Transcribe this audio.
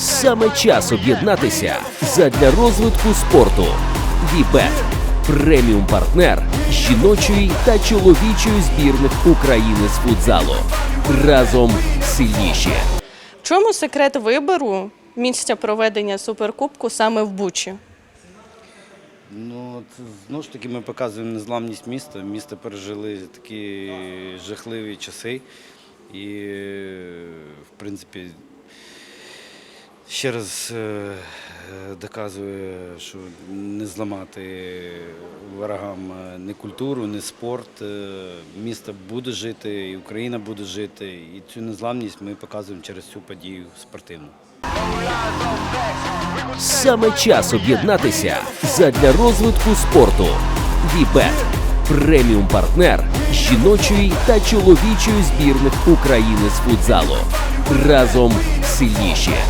Саме час об'єднатися задля розвитку спорту. Вібет преміум партнер жіночої та чоловічої збірних України з футзалу. Разом сильніші. В чому секрет вибору місця проведення суперкубку саме в Бучі? Ну, це, знову ж таки, ми показуємо незламність міста. Місто пережили такі жахливі часи. І, в принципі, ще раз е, е, доказує, що не зламати ворогам е, ні культуру, ні спорт. Місто буде жити, і Україна буде жити. І цю незламність ми показуємо через цю подію спортивну. Саме час об'єднатися задля розвитку спорту. Вібет преміум партнер жіночої та чоловічої збірних України з футзалу. Разом сильніші.